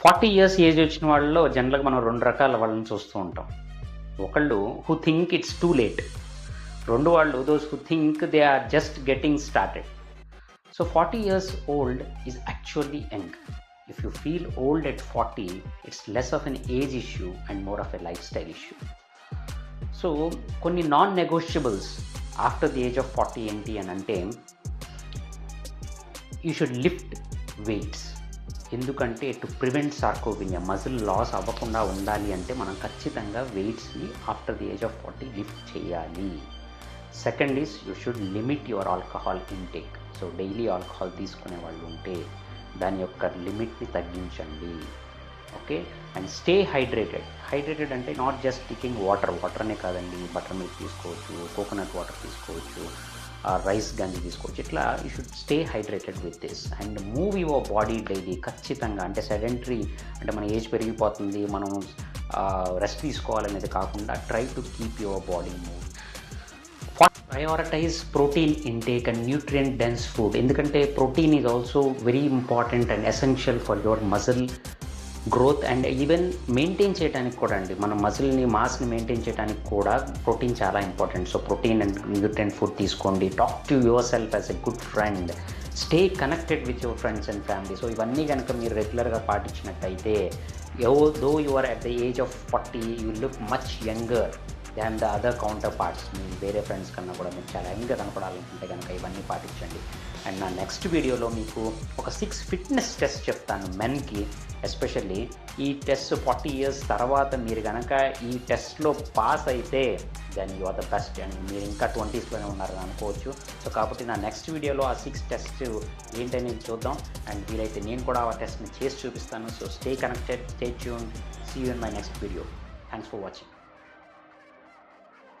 Forty years age వచ్చిన వాళ్ళలో జనరల్గా మనం రెండు రకాల వాళ్ళని చూస్తూ ఉంటాం. ఒకళ్ళు who think it's too late రెండు వాళ్ళు those who think they are just getting started so forty years old is actually young if you feel old at forty it's less of an age issue and more of a lifestyle issue so కొన్ని non negotiables after the age of forty ఏంటి అని అంటే you should lift weights ఎందుకంటే to prevent sarcopenia muscle loss అవ్వకుండా ఉండాలి అంటే మనం ఖచ్చితంగా వెయిట్స్ని after the age of forty lift చేయాలి. Second is you should limit your alcohol intake so daily alcohol తీసుకునే వాళ్ళు ఉంటే దాని యొక్క లిమిట్ని తగ్గించండి. Okay? And stay hydrated. Hydrated అంటే నాట్ జస్ట్ టికింగ్ వాటర్. వాటర్నే కాదండి. బటర్ మిల్క్ తీసుకోవచ్చు కోకోనట్ వాటర్ తీసుకోవచ్చు రైస్ గంజి తీసుకోవచ్చు. ఇట్లా you should stay hydrated with this. And move your body daily ఖచ్చితంగా. అంటే సెడెంటరీ అంటే మన ఏజ్ పెరిగిపోతుంది. మనం రెస్ట్ తీసుకోవాలనేది కాకుండా try to keep your body move. Prioritise protein intake and nutrient dense food. ఎందుకంటే protein is also very important and essential for your muscle growth and even maintain చేయడానికి కూడా అండి. మన మజిల్ని మాస్ని మెయింటైన్ చేయడానికి కూడా ప్రోటీన్ చాలా important so protein and nutrient food తీసుకోండి. Talk to yourself as a good friend stay connected with your friends and family so ఇవన్నీ కనుక మీరు రెగ్యులర్గా పాటించినట్టయితే యో though you are at the age of forty you look much younger than the other counterparts మీ వేరే friends కన్నా కూడా మీరు చాలా యంగ్గా కనపడాలనుకుంటే కనుక ఇవన్నీ పాటించండి. అండ్ నా నెక్స్ట్ వీడియోలో మీకు ఒక సిక్స్ ఫిట్నెస్ టెస్ట్ చెప్తాను మెన్కి ఎస్పెషల్లీ ఈ టెస్ట్ ఫార్టీ ఇయర్స్ తర్వాత మీరు కనుక ఈ టెస్ట్లో పాస్ అయితే then you are the best and మీరు ఇంకా ట్వంటీస్లోనే ఉన్నారని అనుకోవచ్చు. సో కాబట్టి నా నెక్స్ట్ వీడియోలో ఆ సిక్స్ టెస్ట్ ఏంటనేది చూద్దాం. అండ్ వీలైతే నేను కూడా ఆ టెస్ట్ని చేసి చూపిస్తాను. So stay connected stay tune see you in my next video thanks for watching